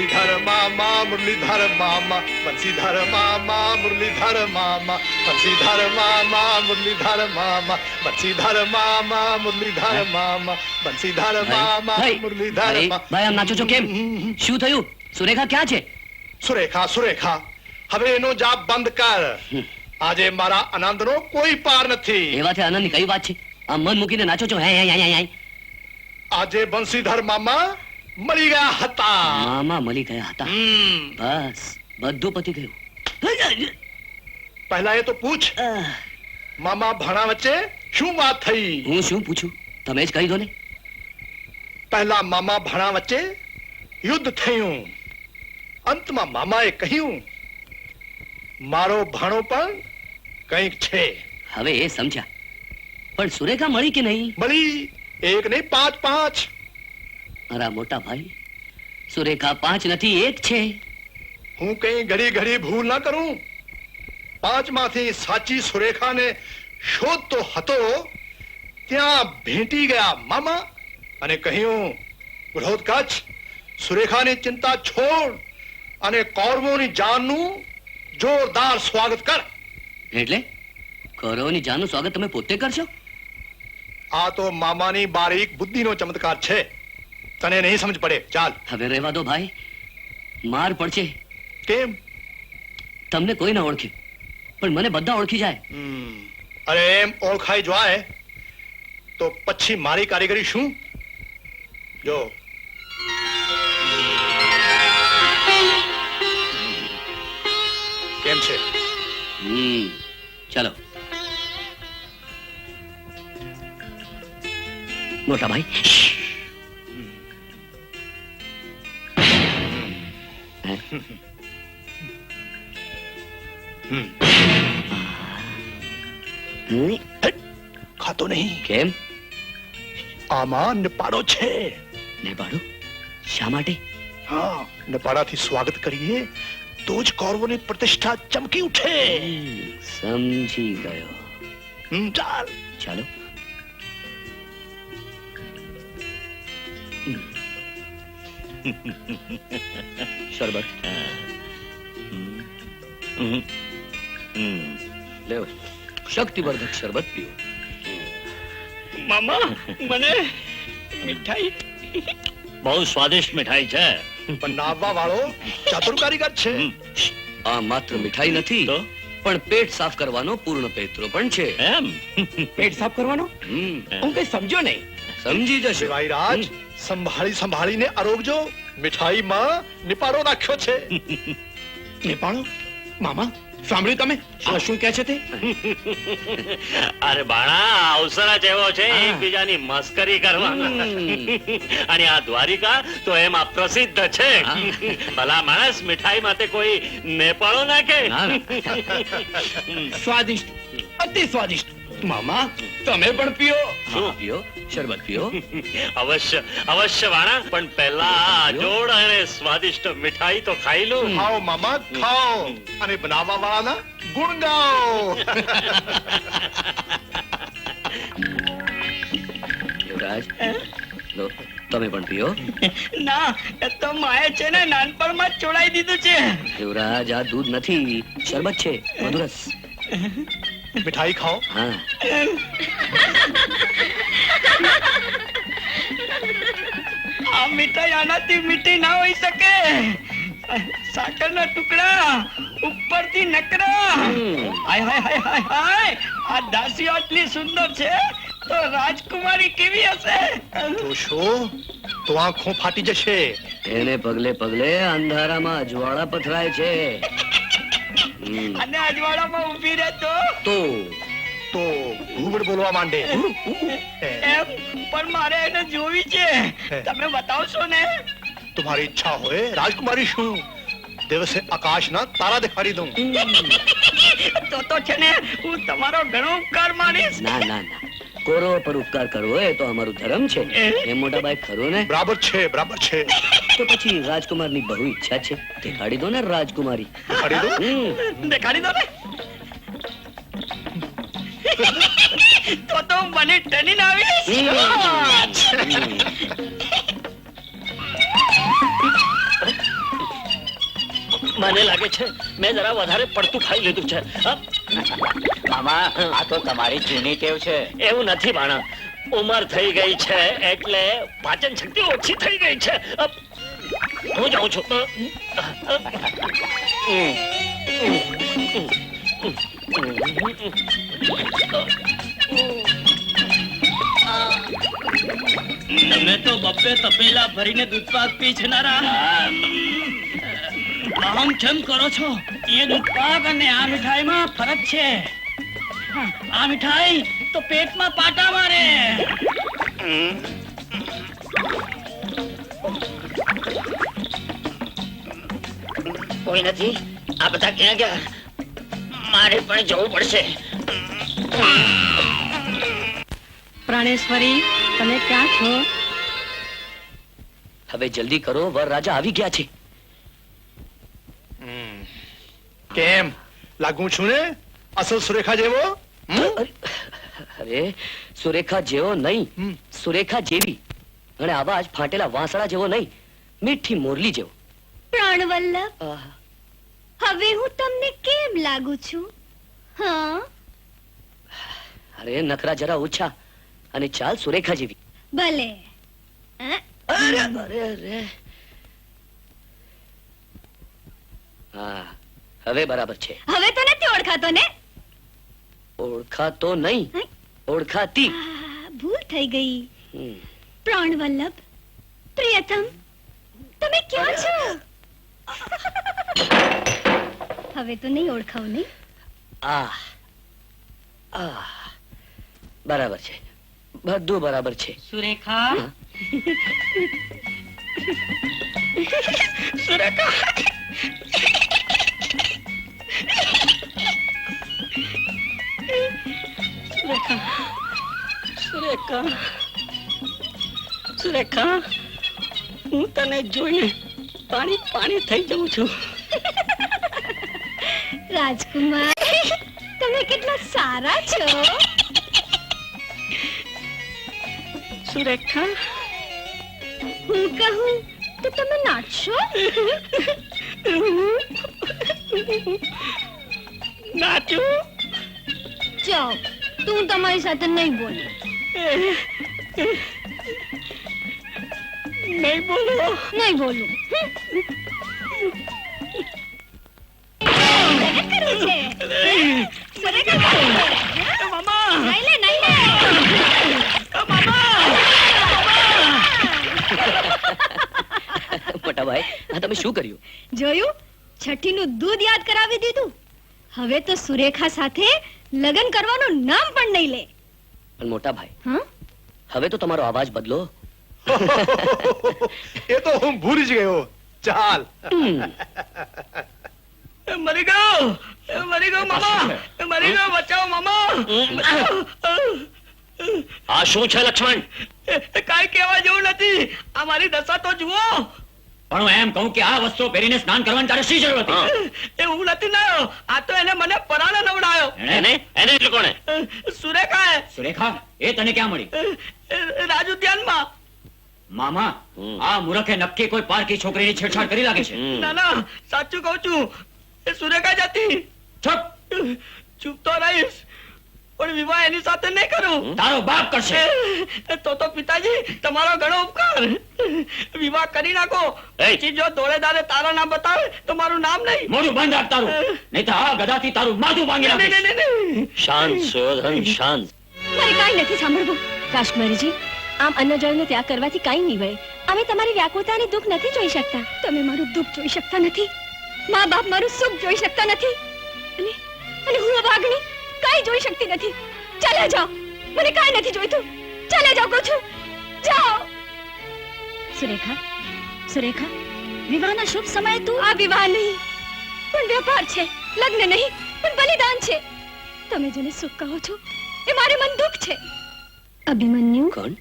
બંસીધર મામા મુરલીધર મામા બંસીધર મામા મુરલીધર મામા બંસીધર મામા મુરલીધર મામા બંસીધર મામા મુરલીધર મામા બંસીધર મામા મુરલીધર ભાઈ, આમ નાચો છો કેમ શું થયું સુરેખા ક્યાં છે સુરેખા સુરેખા હવે એનો જાપ બંધ કર આજે મારા આનંદનો કોઈ પાર નથી એવાથી આનંદની કઈ વાત છે આ મન મૂકીને નાચો છો હે હે, હે, હે. આજે બંસીધર મામા મળી ગયા હતા. મામા મળી ગયા હતા. બસ બધું પતી ગયું. પહેલા એ તો પૂછ મામા ભાણા વચ્ચે શું વાત થઈ? હું શું પૂછું? તમે જ કહી દો ને. પહેલા મામા ભાણા વચ્ચે યુદ્ધ થયું. અંતમાં મામાએ કહ્યું મારો ભાણો પણ કંઈક છે. હવે એ સમજ્યા. પણ સુરેખા મળી કે નહીં? મળી એક નહીં પાંચ પાંચ. મારા મોટા ભાઈ સુરેખા પાંચ નથી એક છે. હું કઈ ઘડી ઘડી ભૂલ ના કરું? પાંચમાંથી સાચી સુરેખાને શોધતો હતો ત્યાં ભેટી ગયા મામા અને કહ્યું ક્રોધ કચ્છ સુરેખાની ચિંતા છોડ અને કૌરવોની જાનનું જોરદાર સ્વાગત કર. એટલે? કૌરવોની જાનનું સ્વાગત તમે પોતે કરશો? આ તો મામાની બારીક બુદ્ધિનો ચમત્કાર છે. તને નહીં સમજ પડે. ચાલ. હવે રહેવા દો ભાઈ. માર પડશે. કેમ? તમને કોઈ ના ઓળખે. પણ મને બધા ઓળખી જાય. અરે એમ ઓળખાઈ જાય તો પછી મારી કારીગરી શું? જો. કેમ છે? હમ. ચાલો. મોટા ભાઈ ખાતો નહીં. કેમ? આમાં નેપાળો છે. નેપાળો શા માટે? હા નેપાળાથી સ્વાગત કરીએ તો જ કૌરવોની પ્રતિષ્ઠા ચમકી ઉઠે. સમજી ગયો. ચાલ. ચાલો. શરબત લેવ શક્તિવર્ધક શરબત પીઓ મામા મને મીઠાઈ બહુ સ્વાદિષ્ટ મીઠાઈ છે બનાવવા વાળો ચતુર કારીગર છે આ માત્ર મીઠાઈ નથી પણ પેટ સાફ કરવાનો પૂર્ણ પેત્રો પણ છે એમ પેટ સાફ કરવાનો હું કઈ સમજો નહીં સમજી જશે. ભાઈરાજ સંભાળી સંભાળીને આરોગજો મીઠાઈમાં નિપાડો નાખ્યો છે. નેપાળો મામા સાંભળ્યું તમે? આ શું કહે છે તે? અરે બાણા અવસરા જેવો છે એકબીજાની મસ્કરી કરવાના. અને આ દ્વારિકા તો એમાં પ્રસિદ્ધ છે. ભલા માણસ મીઠાઈ માટે કોઈ નેપાળો નાખે. સ્વાદિષ્ટ અતિ સ્વાદિષ્ટ. મામા તમે પણ પીઓ. શું? પીઓ? શરબત પીઓ. અવશ્ય અવશ્ય વાણા. પણ પહેલા આ જોડ અને સ્વાદિષ્ટ મીઠાઈ તો ખાઈ લઉં ખાઓ મામા ખાઓ. અને બનાવવા વાળાના ગુણ ગાઓ. યુવરાજ લો તમે પણ પીઓ. ના એ તો માએ છે ને નાનપણમાં જ છોડાઈ દીધું છે. યુવરાજ આ દૂધ નથી. શરબત છે મધુરસ. મીઠાઈ ખાઓ. હા. આ મીઠાઈ આનાથી મીઠી ના હોઈ શકે. સાકરના ટુકડા ઉપરથી નકરા. હાય હાય હાય હાય હાય. આ દાસી આટલી સુંદર છે તો રાજકુમારી કેવી હશે? જોશો તો આંખો ફાટી જશે. એને પગલે પગલે અંધારામાં અજવાળા પથરાય છે. અને અજવાળામાં ઊભી રહે તો તો? તો? ઘૂંઘડ બોલવા માંડે. પણ મારે એને જોવી છે. તમે બતાવશો ને? તમારી ઈચ્છા હોય રાજકુમારી શું? દિવસે આકાશના તારા દેખાડી દઉં. તો તો છે ને હું તમારો ઘણો ઉપકાર માનીશ. ના ના ના. કોરો પર ઉપકાર કરવો એ તો અમારું ધર્મ છે. એ? મોટા ભાઈ ખરું ને? બરાબર છે બરાબર છે. તો પછી રાજકુમારની બહુ ઈચ્છા છે. દેખાડી દો ને રાજકુમારી. દેખાડી દો? દેખાડી દો ને? હું બની ટની આવીશ મને લાગે છે મેં જરા વધારે પડતું ખાઈ લીધું છે. મામા આ તો તમારી જૂની ટેવ છે. એવું નથી બાણા ઉંમર થઈ ગઈ છે એટલે પાચન શક્તિ ઓછી થઈ ગઈ છે. હું જાઉં છું. અ, તમે તો બબ્બે તપેલા ભરીને દૂધપાક પી છનારા આમ કેમ કરો છો? એ દૂધપાક અને આ મીઠાઈમાં ફરક છે. આ મીઠાઈ તો પેટમાં પાટા મારે. કોઈ નથી. આ બધા ક્યાં ગયા? મારે પણ જવું પડશે. પ્રાણેશ્વરી તમે ક્યાં છો? હવે જલ્દી કરો વર રાજા આવી ગયા છે. કેમ? લાગુ છું ને? અસલ સુરેખા જેવો? અરે, સુરેખા જેવો નહીં. સુરેખા જેવી. અને આવાજ ફાટેલા વાંસળા જેવો નહીં. મીઠી મોરલી જેવો. પ્રાણવલ્લભ હવે હું તમને કેમ લાગુ છું? હા? અરે નખરા જરા ઓછા. અને ચાલ સુરેખા જેવી. ભલે. અરે અરે અરે. હા હવે બરાબર છે. હવે તો નથી ઓળખાતો ને? ઓળખાતો નહીં. ઓળખાતી. ભૂલ થઈ ગઈ. પ્રાણ પ્રાણવલ્લભ પ્રિયતમ તમે ક્યાં છો? હવે તો નહીં ઓળખાવ નહીં આ આ બરાબર છે. બધું બરાબર છે. સુરેખા? સુરેખા. સુરેખા. સુરેખા હું તને જોઈને પાણી પાણી થઈ જાઉં છું. રાજકુમાર તમે કેટલા સારા છો. સુરેખા હું કહું તો તમે નાચશો? નાચું? જાઓ તું તમારી સાથે નહીં બોલું. નહીં બોલો. નહીં બોલું. કરવું છે. મામા. નહીં લે, નહીં લે. મોટા ભાઈ. આ તમે શું કર્યું? જોયું? છઠ્ઠીનું દૂધ યાદ કરાવી દીધું. હવે તો સુરેખા સાથે લગ્ન કરવાનું નામ પણ નહીં લે. પણ મોટા ભાઈ હવે તો તમારો અવાજ બદલો. એ તો હું ભૂલી જ ગયો. ચાલ. મરી ગયો. મરી ગયો મામા. મરી ગયો બચાવો મામા. આ શું છે લક્ષ્મણ? કાઈ કાંઈ કહેવા જેવું નથી. આ મારી દશા તો જુઓ. પણ હું એમ કહું કે આ વસ્તુ પહેરીને સ્નાન કરવાની તારે શી જરૂર હતી? એ હું નથી નાયો આ તો એને મને પરાણે નવડાયો. એને? એને? એટલે કોણે? સુરેખાએ. સુરેખા એ તને ક્યાં મળી? રાજુ ધ્યાનમાં મામા આ મૂરખે નક્કી કોઈ પારકી છોકરીની છેડછાડ કરી લાગે છે. ના ના. સાચું કહું છું. એ સુરેખા જતી. હતી ચૂપ ચૂપ તો રહીશ. પણ વિવાહ એની સાથે નહીં કરું. તારો બાપ કરશે. તો તો પિતાજી તમારો ઘણો ઉપકાર. વિવાહ કરી નાખો. પછી જો દોડે તારા નામ બતાવે તો મારું નામ નહીં. મોઢું બંધ રાખ તારું. નહીં તો આ ગદાથી તારું માથું ભાંગી નાખીશ. શાંત સુયોધન શાંત. મારે કાંઈ નથી સાંભળવું. રાજકુમારીજી આમ અન્નજળનો ત્યાગ કરવાથી કાંઈ નહીં વળે. અમે તમારી વ્યાકુળતા અને દુઃખ નથી જોઈ શકતા. તમે મારું દુઃખ જોઈ શકતા નથી. મા બાપ મારું સુખ જોઈ શકતા નથી. અને અને હું અભાગણી કાંઈ જોઈ શકતી નથી. ચાલે જાઓ. મને કાંઈ નથી જોઈતું. ચાલે જાઓ કહું છું જાઓ. સુરેખા સુરેખા વિવાહના શુભ સમયે તું? આ વિવાહ નહીં. પણ વ્યાપાર છે લગ્ન નહીં પણ બલિદાન છે. તમે જેને સુખ કહો છો એ મારે મન દુઃખ છે. અભિમન્યુ? કોણ?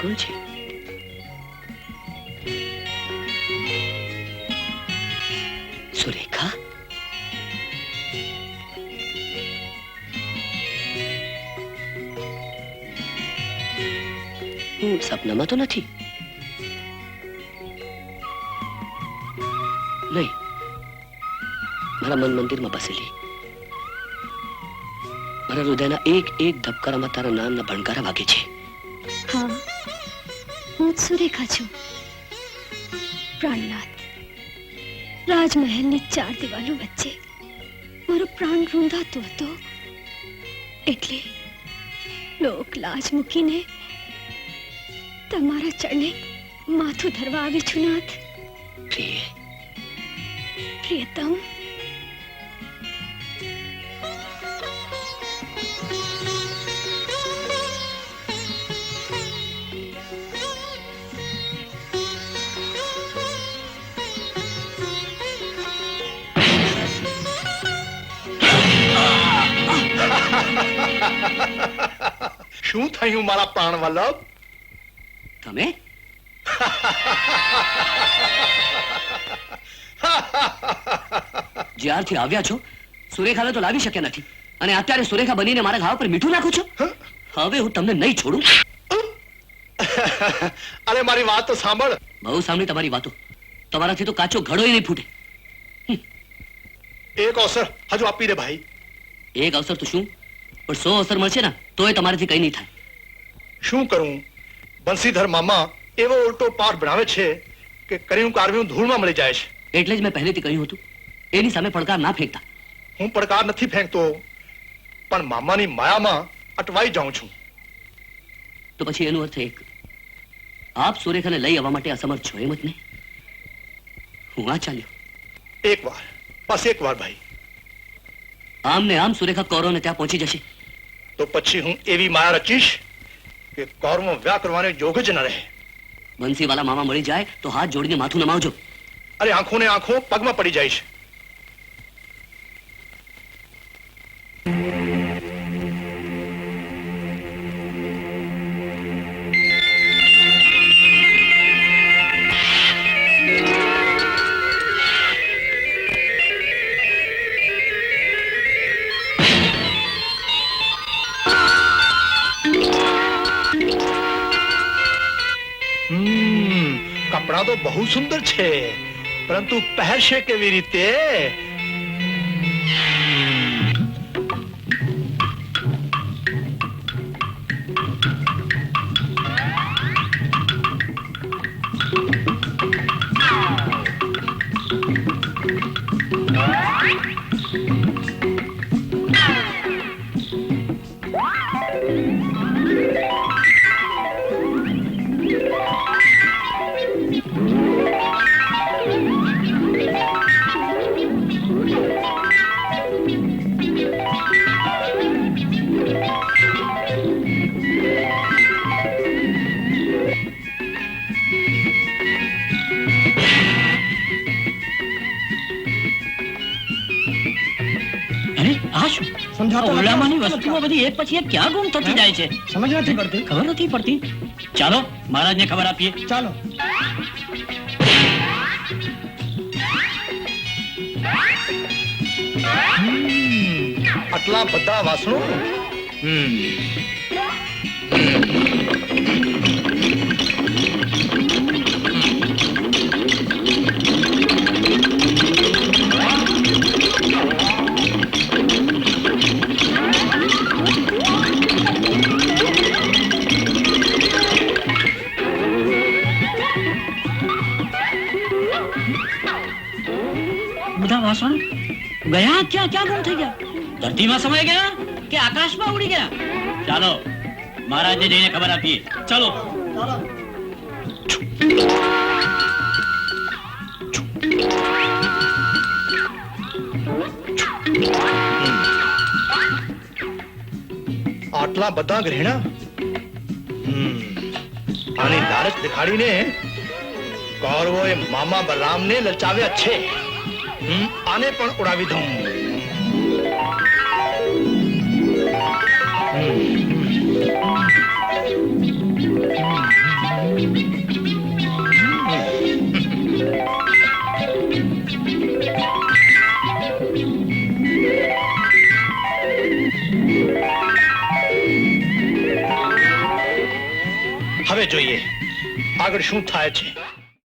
કોણ છે? સુરેખા? સપનામાં તો નથી. નહીં. મારા મન મંદિરમાં બસેલી. મારા હૃદયના એક એક ધબકારામાં તારા નામના ભણકારા વાગે છે. હા. હું સુરેખા છું. પ્રાણનાથ. રાજમહેલની ચાર દિવાલો વચ્ચે મારો પ્રાણ રૂંધાતો હતો. એટલે લોક લાજ મૂકીને તમારા ચરણે માથું ધરવા આવી છું નાથ. પ્રિય. પ્રિયતમ. શું થયું મારા પ્રાણ વલ્લભ તમે જ્યારથી આવ્યા છો સુરેખાને તો લાવી શક્યા નથી અને અત્યારે સુરેખા બનીને મારા ઘાવ પર મીઠું નાખું છું હવે હું તમને નહીં છોડું અરે મારી વાત તો સાંભળ બહુ સાંભળી તમારી વાતો તમારાથી તો કાચો ઘડોય નહીં ફૂટે એક અવસર હજુ આપી દે ભાઈ એક અવસર તો શું પણ સો અવસર મળશે ને તોય તમારાથી કઈ નહીં થાય શું કરું બંસીધર મામા એવો ઉલટો પાર બનાવે છે કે કર્યું કારવ્યું ધૂળમાં મળી જાય છે. એટલે જ મેં પહેલેથી કહ્યું હતું. એની સામે પડકાર ના ફેંકતા. હું પડકાર નથી ફેંકતો પણ મામાની માયામાં અટવાઈ જાઉં છું. તો પછી એનો અર્થ એક. આપ સુરેખાને લઈ આવવા માટે અસમર્થ છો એમ જ નહીં? હું આ ચાલ્યો. એક વાર બસ એક વાર ભાઈ. આમ ને આમ સુરેખા કૌરવને ત્યાં પહોંચી જશે. તો પછી હું એવી માયા રચીશ કે કૌરવો વ્યા કરવાને જોગ જ ન રહે. બંસીવાલા મામા મળી જાય તો હાથ જોડીને માથું નમાવજો. અરે આંખો ને આંખો પગમાં પડી જાય છે. બહુ સુંદર છે. પરંતુ પહેરશે કેવી રીતે? શું ઓરડામાંની વસ્તુઓ બધી એક પછી એક ક્યાં ગુમ થતી જાય છે? સમજ નથી પડતી. ખબર નથી પડતી. ચાલો મહારાજને ખબર આપીએ. ચાલો. આટલા બધા વાસણો? હમ. બધા વાસણ ગયા? ક્યાં ક્યાં ગુમ થઈ ગયા? ધરતીમાં સમાઈ ગયા કે આકાશમાં ઉડી ગયા? ચાલો, મહારાજને જઈને ખબર આપીએ. ચાલો. આટલા બધા ગ્રહણા આની લાલચ દેખાડીને કૌરવોએ મામા બલરામને લચાવ્યા છે. આને પણ ઉડાવી દઉં. હવે જોઈએ આગળ શું થાય છે.